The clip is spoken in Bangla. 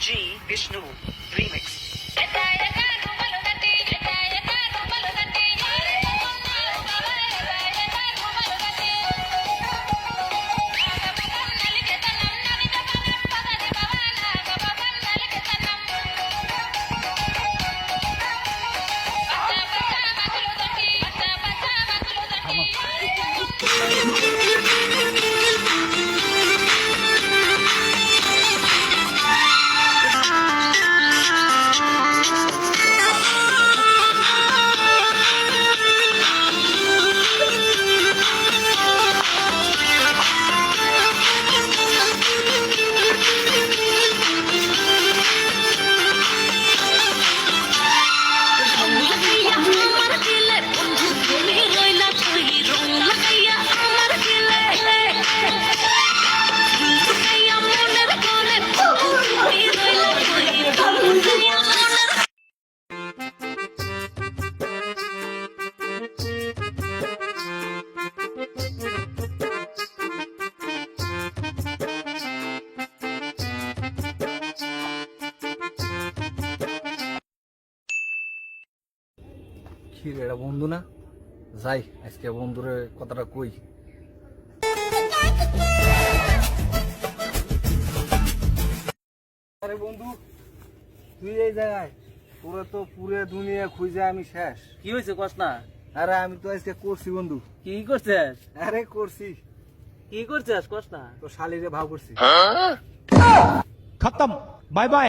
G. Vishnu খির এটা বন্ধু না? যাই আজকে বন্ধুরে কথাটা কই? আরে বন্ধু তুই এই জায়গায়? তোরা তো পুরে দুনিয়া খুঁজে আমি শেষ। কি হয়েছে কস না? আরে আমি তো আজকে করছি বন্ধু। কি করছিস? আরে করছি। কি করছিস কস না? তো শালিরে ভাব করছি। খতম বাই বাই